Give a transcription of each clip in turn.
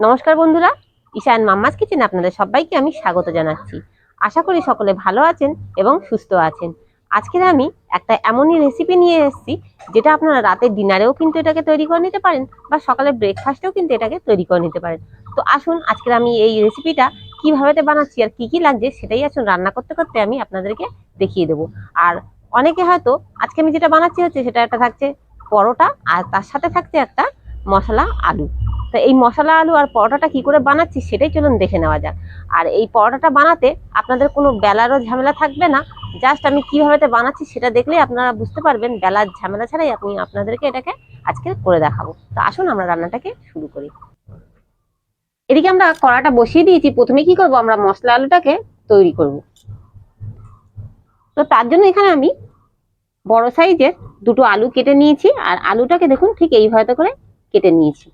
নমস্কার বন্ধুরা, ঈশান মাম্মাস কিচেনে আপনাদের সবাইকে আমি স্বাগত জানাচ্ছি। আশা করি সকলে ভালো আছেন এবং সুস্থ আছেন। আজকের আমি একটা এমনই রেসিপি নিয়ে এসেছি, যেটা আপনারা রাতের ডিনারেও কিন্তু এটাকে তৈরি করে নিতে পারেন বা সকালে ব্রেকফাস্টেও কিন্তু এটাকে তৈরি করে নিতে পারেন। তো আসুন, আজকের আমি এই রেসিপিটা কীভাবে বানাচ্ছি আর কী কী লাগছে সেটাই আসুন রান্না করতে করতে আমি আপনাদেরকে দেখিয়ে দেবো। আর অনেকে হয়তো আজকে আমি যেটা বানাচ্ছি হচ্ছে সেটা একটা থাকছে পরোটা আর তার সাথে থাকছে একটা মশলা আলু। তো এই মশলা আলু আর পরোটাটা কি করে বানাচ্ছি সেটাই চলুন দেখে নেওয়া যাক। আর এই পরোটাটা বানাতে আপনাদের কোনো বেলারও ঝামেলা থাকবে না। জাস্ট আমি কীভাবে বানাচ্ছি সেটা দেখলেই আপনারা বুঝতে পারবেন, বেলার ঝামেলা ছাড়াই আপনি আপনাদেরকে এটাকে আজকে করে দেখাবো। তো আসুন আমরা রান্নাটাকে শুরু করি। এদিকে আমরা কড়াটা বসিয়ে দিয়েছি। প্রথমে কি করব? আমরা মশলা আলুটাকে তৈরি করব। তো তার জন্য এখানে আমি বড় সাইজের দুটো আলু কেটে নিয়েছি। আর আলুটাকে দেখুন ঠিক এইভাবে করে কেটে নিয়েছি।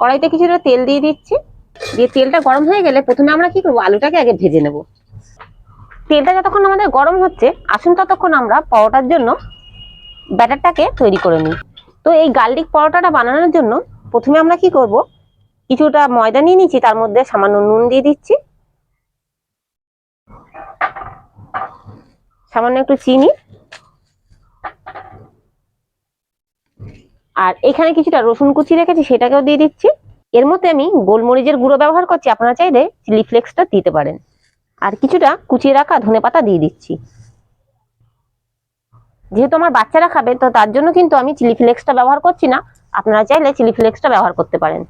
কড়াইতে কিছুটা তেল দিয়ে দিচ্ছি। দিয়ে তেলটা গরম হয়ে গেলে প্রথমে আমরা কি করব? আলুটাকে আগে ভেজে নেব। তেলটা যতক্ষণ আমাদের গরম হচ্ছে, আসুন ততক্ষণ আমরা পরোটার জন্য ব্যাটারটাকে তৈরি করে নিই। তো এই গার্লিক পরোটাটা বানানোর জন্য প্রথমে আমরা কি করব? কিছুটা ময়দা নিয়ে নিচ্ছি, তার মধ্যে সামান্য নুন দিয়ে দিচ্ছি। সামান্য একটু চিনি আর এখানে কিছুটা রসুন কুচি রেখেছি, সেটাকেও দিয়ে দিচ্ছি। এর মধ্যে আমি গোলমরিচের গুঁড়ো ব্যবহার করছি, আপনারা চাইলে চিলি ফ্লেক্সটা দিতে পারেন। আর কিছুটা কুচিয়ে রাখা ধনে পাতা দিয়ে দিচ্ছি। যেহেতু আমার বাচ্চারা খাবে, তো তার জন্য কিন্তু আমি চিলি ফ্লেক্সটা ব্যবহার করছি না। আপনারা চাইলে চিলি ফ্লেক্সটা ব্যবহার করতে পারেন।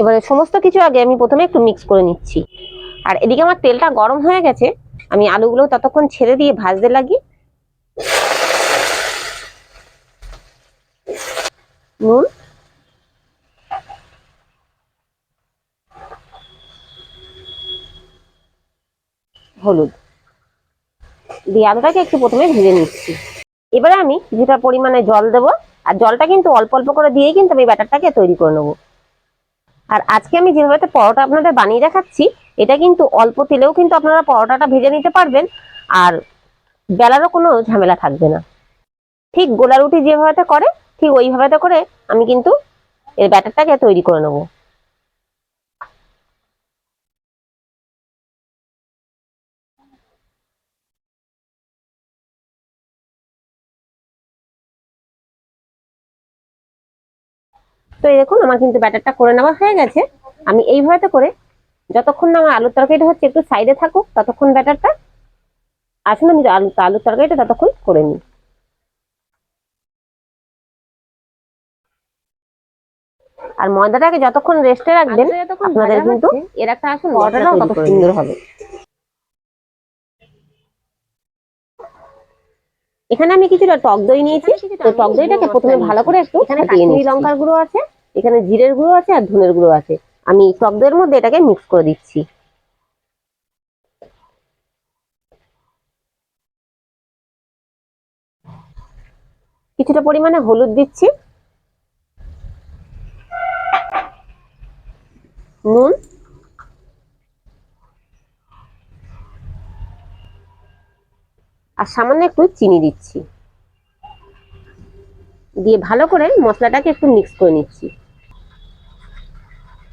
এবারে সমস্ত কিছু আগে আমি প্রথমে একটু মিক্স করে নিচ্ছি। আর এদিকে আমার তেলটা গরম হয়ে গেছে, আমি আলুগুলো ততক্ষণ ছেড়ে দিয়ে ভাজতে লাগি। নুন। হলুদ। দিয়ে আলুটাকে একটু প্রথমে ভেজে নিচ্ছি। এবারে আমি কিছুটা পরিমাণে জল দেব। আর জলটা কিন্তু অল্প অল্প করে দিয়েই কিন্তু আমি ব্যাটারটাকে তৈরি করে নেব। আর আজকে আমি যেভাবে পরোটা আপনাদের বানিয়ে দেখাচ্ছি, এটা কিন্তু অল্প তেলেও কিন্তু আপনারা পরোটাটা ভেজে নিতে পারবেন। আর বেলারও কোনো ঝামেলা থাকবে না। ঠিক গোলা রুটি যেভাবে করে ঠিক ওইভাবে করে আমি কিন্তু এর ব্যাটারটাকে তৈরি করে নেব। তো এই দেখুন, আমার কিন্তু ব্যাটারটা করে নেওয়া হয়ে গেছে। আমি এইভাবে করে যতক্ষণ না আমার আলুর তরকারিটা হচ্ছে একটু সাইডে থাকুক, ততক্ষণ ব্যাটারটা, আসুন আমি আলু আলুর তরকারিটা ততক্ষণ করে নিই। আর ময়দাটাকে যতক্ষণ রেস্টে রাখবেন আপনাদের কিন্তু এর একটা আসুন পরোটাটাও কত সুন্দর হবে। এখানে আমি কিছুটা টক দই নিয়েছি। তো টক দইটাকে প্রথমে ভালো করে একটু এখানে কাশ্মীরি লঙ্কার গুঁড়ো আছে এখানে জিরের গুঁড়ো আছে আর ধনের গুঁড়ো আছে। আমি টক দইয়ের মধ্যে এটাকে মিক্স করে দিচ্ছি। কিছুটা পরিমাণে হলুদ দিচ্ছি। নুন। আর সামান্য একটু চিনি দিচ্ছি। দিয়ে ভালো করে মশলাটাকে একটু মিক্স করে নিচ্ছি।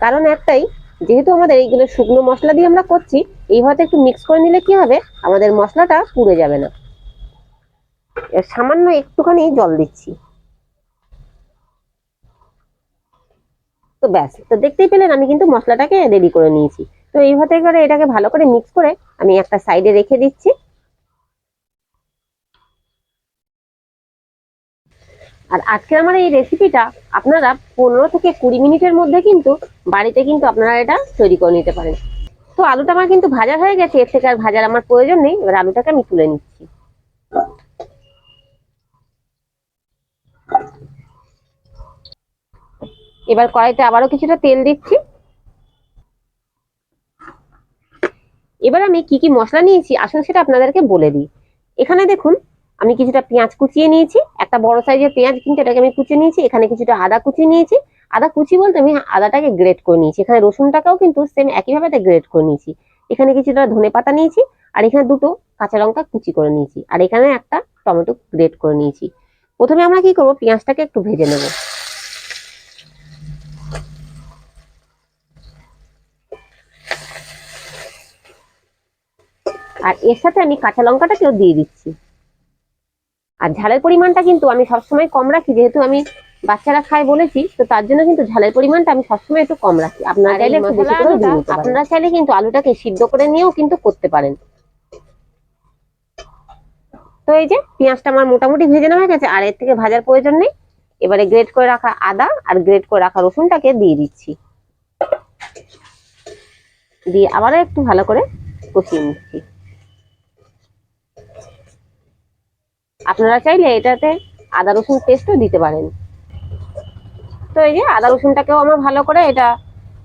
কারণ একটাই, যেহেতু আমাদের এইগুলো শুকনো মশলা দিয়ে আমরা করছি এইভাবে একটু মিক্স করে নিলে কি হবে? আমাদের মশলাটা পুড়ে যাবে না। সামান্য একটুখানি জল দিচ্ছি। তো ব্যাস, তো দেখতেই পেলেন আমি কিন্তু মশলাটাকে রেডি করে নিয়েছি। তো এইভাবে করে এটাকে ভালো করে মিক্স করে আমি একটা সাইডে রেখে দিচ্ছি। আর আজকে আমার এই রেসিপিটা আপনারা পনেরো থেকে কুড়ি মিনিটের মধ্যে কিন্তু বাড়িতে কিন্তু আপনারা এটা তৈরি করে নিতে পারেন। তো আলুটা আমার কিন্তু ভাজা হয়ে গেছে, এর থেকে আর ভাজার আমার প্রয়োজন নেই। এবার আলুটাকে আমি তুলে নিচ্ছি। এবার কড়াইতে আবারও কিছুটা তেল দিচ্ছি। এবার আমি কি কি মশলা নিয়েছি, আসলে সেটা আপনাদেরকে বলে দিই। এখানে দেখুন, আমি কিছুটা পেঁয়াজ কুচিয়ে নিয়েছি, একটা বড় সাইজের পেঁয়াজ কিন্তু এটাকে আমি কুচিয়ে নিয়েছি, এখানে কিছুটা আদা কুচিয়ে নিয়েছি। আদা কুচি বলতে আমি আদাটাকে গ্রেট করে নিয়েছি, এখানে রসুনটাকেও কিন্তু সেম একইভাবে গ্রেট করে নিয়েছি। এখানে কিছুটা ধনে পাতা নিয়েছি, আর এখানে দুটো কাঁচা লঙ্কা কুচি করে নিয়েছি, আর এখানে একটা টমেটো গ্রেট করে নিয়েছি। প্রথমে আমরা কি করব, পেঁয়াজটাকে একটু ভেজে নেব। আর এর সাথে আমি কাঁচা লঙ্কাটাকেও দিয়ে দিচ্ছি। আর ঝালের পরিমাণটা কিন্তু আমি সবসময় কম রাখি যেহেতু আমি বাচ্চারা খায় বলেছি তো তার জন্য কিন্তু ঝালের পরিমাণটা আমি সবসময় একটু কম রাখি। আপনারা চাইলে আপনারা চাইলে কিন্তু আলুটাকে সিদ্ধ করে নিয়েও কিন্তু করতে পারেন। তো এই যে পেঁয়াজটা আমার মোটামুটি ভেজে নেওয়া হয়ে গেছে আর এর থেকে ভাজার প্রয়োজন নেই। এবারে গ্রেট করে রাখা আদা আর গ্রেট করে রাখা রসুনটাকে দিয়ে দিচ্ছি। দিয়ে আবারও একটু ভালো করে কষিয়ে নিচ্ছি। আপনারা চাইলে এটাতে আদা রসুন পেস্টও দিতে পারেন। তো এই যে আদা রসুনটাকেও আমার ভালো করে এটা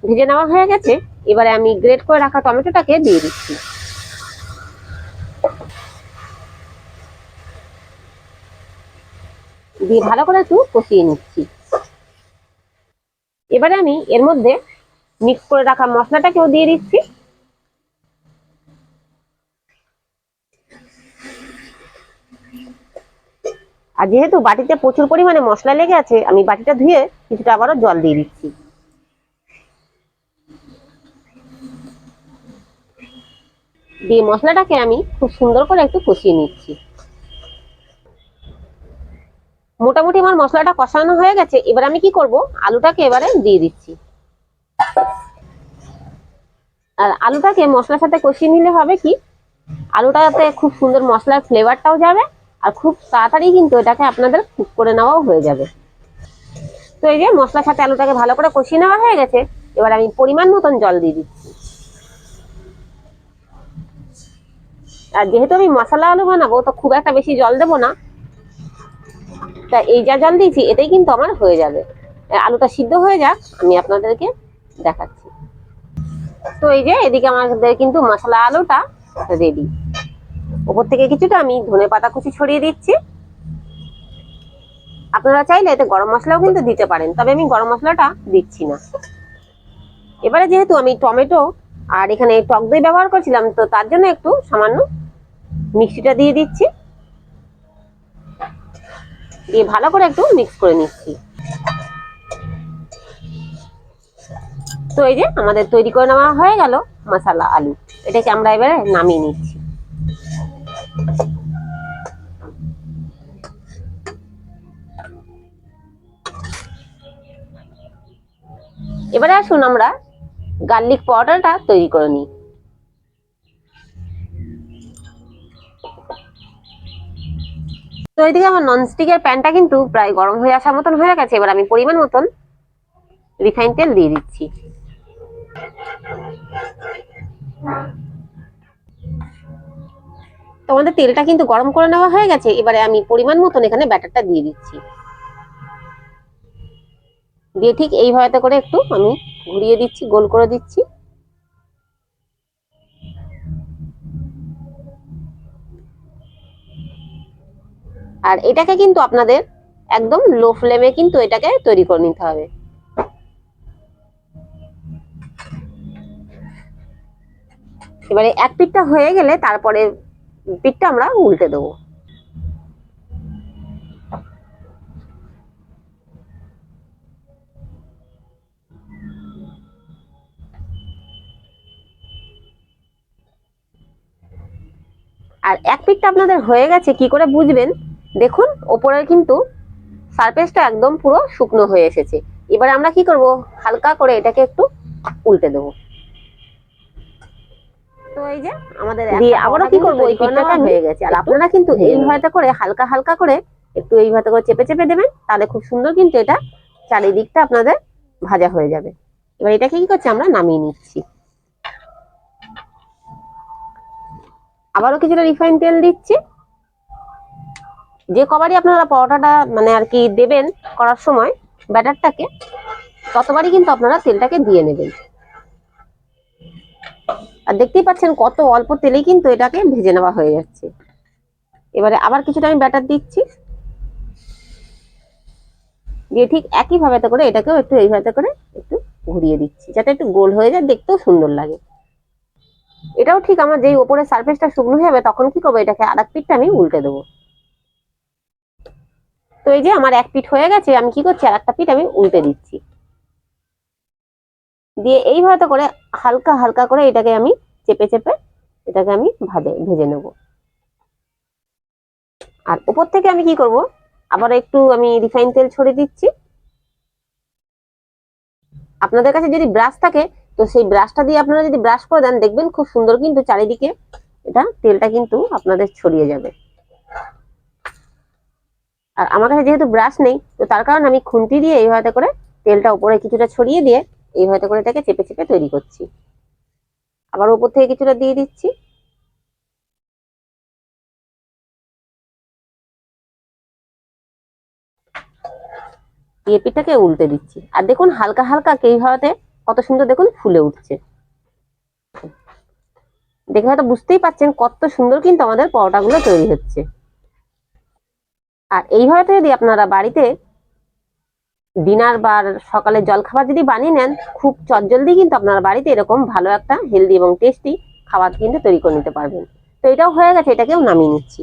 ভেজে নেওয়া হয়ে গেছে। এবারে আমি গ্রেট করে রাখা টমেটোটাকে দিয়ে দিচ্ছি। দিয়ে ভালো করে একটু কষিয়ে নিচ্ছি। এবারে আমি এর মধ্যে মিক্স করে রাখা মশলাটাকেও দিয়ে দিচ্ছি। আর যেহেতু বাটিতে প্রচুর পরিমাণে মশলা লেগে আছে, আমি বাটিটা ধুয়ে কিছুটা আবারও জল দিয়ে দিচ্ছি। দিয়ে মশলাটাকে আমি খুব সুন্দর করে একটু কষিয়ে নিচ্ছি। মোটামুটি আমার মশলাটা কষানো হয়ে গেছে, এবার আমি কি করব? আলুটাকে এবারে দিয়ে দিচ্ছি। আর আলুটাকে মশলার সাথে কষিয়ে নিলে হবে কি? আলুটাতে খুব সুন্দর মশলার ফ্লেভারটাও যাবে আর খুব তাড়াতাড়ি কিন্তু এটাকে আপনাদের কুক করে নেওয়াও হয়ে যাবে। তো এই যে মশলার সাথে আলুটাকে ভালো করে কষিয়ে নেওয়া হয়ে গেছে, এবার আমি পরিমাণ মতন জল দিয়ে দিচ্ছি। আর যেহেতু আমি মশলা আলু বানাবো, তো খুব একটা বেশি জল দেবো না। তা এই যা জল দিয়েছি এটাই কিন্তু আমার হয়ে যাবে। আলুটা সিদ্ধ হয়ে যাক, আমি আপনাদেরকে দেখাচ্ছি। তো এই যে এদিকে আমাদের কিন্তু মশলা আলুটা রেডি ওপর থেকে কিছুটা আমি ধনে পাতা কুচি ছড়িয়ে দিচ্ছি। আপনারা চাইলে এতে গরম মশলাও কিন্তু দিতে পারেন, তবে আমি গরম মশলাটা দিচ্ছি না। এবারে যেহেতু আমি টমেটো আর এখানে টক দই ব্যবহার করছিলাম, তো তার জন্য একটু সামান্য মিক্সিটা দিয়ে দিচ্ছি। দিয়ে ভালো করে একটু মিক্স করে নিচ্ছি। তো এই যে আমাদের তৈরি করে নেওয়া হয়ে গেল মশালা আলু। এটাকে আমরা এবারে নামিয়ে নিচ্ছি। এবারে আসুন আমরা গার্লিক পাউডারটা তৈরি করে নিই। তো এইদিকে আমার ননস্টিকের প্যানটা কিন্তু প্রায় গরম হয়ে আসার মতন হয়ে গেছে। এবার আমি পরিমাণ মতন রিফাইন তেল দিয়ে দিচ্ছি। তো আমাদের তেলটা কিন্তু গরম করে নেওয়া হয়ে গেছে, এবারে আমি পরিমাণ মতন এখানে ব্যাটারটা দিয়ে দিচ্ছি। দিয়ে ঠিক এইভাবে করে একটু আমি ঘুরিয়ে দিচ্ছি, গোল করে দিচ্ছি। আর এটাকে কিন্তু আপনাদের একদম লো ফ্লেমে কিন্তু এটাকে তৈরি করে নিতে হবে। এবারে এক পিঠটা হয়ে গেলে তারপরে পিঠটা আমরা উল্টে দেবো। আর এক পিঠটা আপনাদের হয়ে গেছে, কি করে বুঝবেন? দেখুন, ওপরের কিন্তু সারফেসটা একদম পুরো শুকনো হয়ে এসেছে। এবার আমরা কি করব? হালকা করে এটাকে একটু উল্টে দেবো। এই যে আমাদের দিয়ে আবারও কি করব? এই পিঠটা হয়ে গেছে। আর আপনারা কিন্তু এইভাবে করে হালকা হালকা করে একটু এইভাবে করে চেপে চেপে দেবেন তাহলে খুব সুন্দর কিন্তু এটা চারিদিকটা আপনাদের ভাজা হয়ে যাবে। এবার এটাকে কি করছি আমরা? নামিয়ে নিচ্ছি। আবারও কিছুটা রিফাইন তেল দিচ্ছি। যে কবারই আপনারা পরোটাটা মানে আর কি দেবেন করার সময় ব্যাটারটাকে ততবারই কিন্তু আপনারা তেলটাকে দিয়ে নেবেন। আর দেখতেই পাচ্ছেন কত অল্প তেলেই কিন্তু এটাকে ভেজে নেওয়া হয়ে যাচ্ছে। এবারে আবার কিছুটা আমি ব্যাটার দিচ্ছি। দিয়ে ঠিক একই ভাবে করে এটাকেও একটু এইভাবে করে একটু ঘুরিয়ে দিচ্ছি, যাতে একটু গোল হয়ে যায়, দেখতেও সুন্দর লাগে। এটাও ঠিক আমার যেই ওপরের সারফেসটা শুকনো হয়ে যাবে, তখন কি করব, এটাকে আরেক পিঠটা আমি উল্টে দেবো। তো এই যে আমার এক পিঠ হয়ে গেছে, আমি কি করছি আর একটা পিঠ আমি উল্টে দিচ্ছি। দিয়ে এইভাবে করে হালকা হালকা করে এটাকে আমি চেপে চেপে এটাকে আমি ভাজে, ভেজে নেব। আর উপর থেকে আমি কি করব? আবার একটু আমি রিফাইন তেল ছড়িয়ে দিচ্ছি। আপনাদের কাছে যদি ব্রাশ থাকে, তো সেই ব্রাশটা দিয়ে আপনারা যদি ব্রাশ করে দেন, দেখবেন খুব সুন্দর কিন্তু চারিদিকে এটা তেলটা কিন্তু আপনাদের ছড়িয়ে যাবে। আর আমার কাছে যেহেতু ব্রাশ নেই, তো তার কারণে আমি খুন্তি দিয়ে এইভাবে করে তেলটা উপরে কিছুটা ছড়িয়ে দিয়ে এইভাবে করে এটাকে চেপে চেপে তৈরি করছি। আবার উপর থেকে কিছুটা দিয়ে দিচ্ছি। দিয়ে পিঠাকে উল্টে দিচ্ছি। আর দেখুন হালকা হালকা এইভাবে কত সুন্দর দেখুন ফুলে উঠছে। দেখে হয়তো বুঝতেই পাচ্ছেন কত সুন্দর কিন্তু আমাদের পরোটাগুলো তৈরি হচ্ছে। আর এইভাবে যদি আপনারা বাড়িতে ডিনার বা সকালে জলখাবার যদি বানিয়ে নেন, খুব চটজলদি কিন্তু আপনার বাড়িতে এরকম ভালো একটা হেলদি এবং টেস্টি খাবার কিন্তু তৈরি করে নিতে পারবেন। তো এটাও হয়ে গেছে, এটাকেও নামিয়ে নিচ্ছি।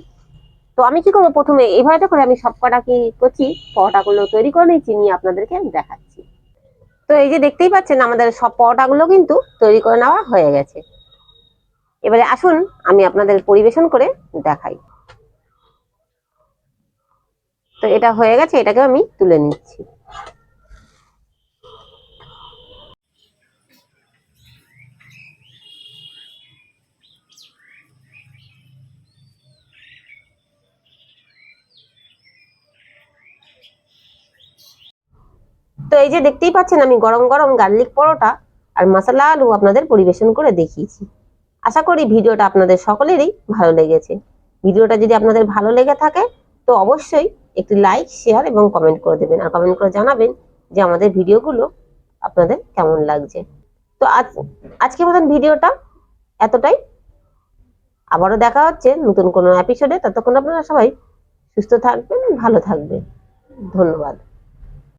তো আমি কি করব? প্রথমে এইভাবে করে আমি সব কটা কি করছি, পরোটাগুলো তৈরি করে নিচ্ছি, নিয়ে আপনাদেরকে আমি দেখাচ্ছি। তো এই যে দেখতেই পাচ্ছেন, আমাদের সব পরোটাগুলো কিন্তু তৈরি করে নেওয়া হয়ে গেছে। এবারে আসুন, আমি আপনাদের পরিবেশন করে দেখাই। তো এটা হয়ে গেছে এটাকে আমি তুলে নিচ্ছি। তো এই যে দেখতেই পাচ্ছেন আমি গরম গরম গার্লিক পরোটা আর মশলা আলু আপনাদের পরিবেশন করে দেখিয়েছি। আশা করি ভিডিওটা আপনাদের সকলেরই ভালো লেগেছে। ভিডিওটা যদি আপনাদের ভালো লেগে থাকে, তো অবশ্যই একটি লাইক, শেয়ার এবং কমেন্ট করে দেবেন। আর কমেন্ট করে জানাবেন যে আমাদের ভিডিওগুলো আপনাদের কেমন লাগছে। তো আজ আজকে মতন ভিডিওটা এতটাই। আবারও দেখা হচ্ছে নতুন কোনো এপিসোডে ততক্ষণ আপনারা সবাই সুস্থ থাকবেন, ভালো থাকবেন। ধন্যবাদ।